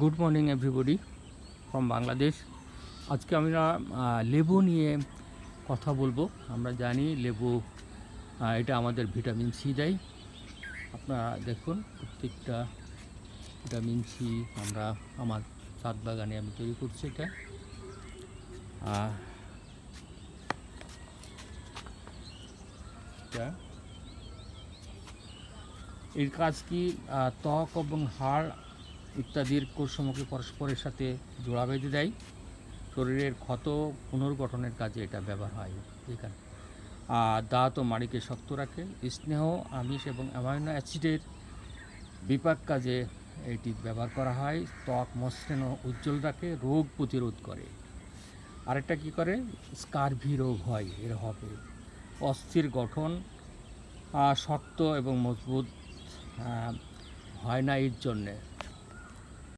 Good morning everybody from Bangladesh আজকে আমরা লেবু নিয়ে কথা বলব। আমরা জানি লেবু এটা আমাদের ভিটামিন সি দেয়। আপনারা দেখুন, প্রত্যেকটা ভিটামিন সি আমরা, আমার ছাদ বাগানে আমি তৈরি করছি এটা। এটা। এর কাজ কি? ত্বক এবং হাড় ইত্যাদির কোষসমূহকে পরস্পরের সাথে জোড়া বেঁধে দেয়। শরীরের ক্ষত পুনর্গঠনের কাজে এটা ব্যবহার হয় এখানে আর দাঁত ও মাড়িকে শক্ত রাখে। স্নেহ, আমিষ এবং অ্যামাইনো অ্যাসিডের বিপাক কাজে এটি ব্যবহার করা হয়। ত্বক, মসৃণ উজ্জ্বল রাখে, রোগ প্রতিরোধ করে। আরেকটা কি করে? স্কারভি রোগ হয়, এর হবে। অস্থির গঠন শক্ত এবং মজবুত হয় না এর জন্যে।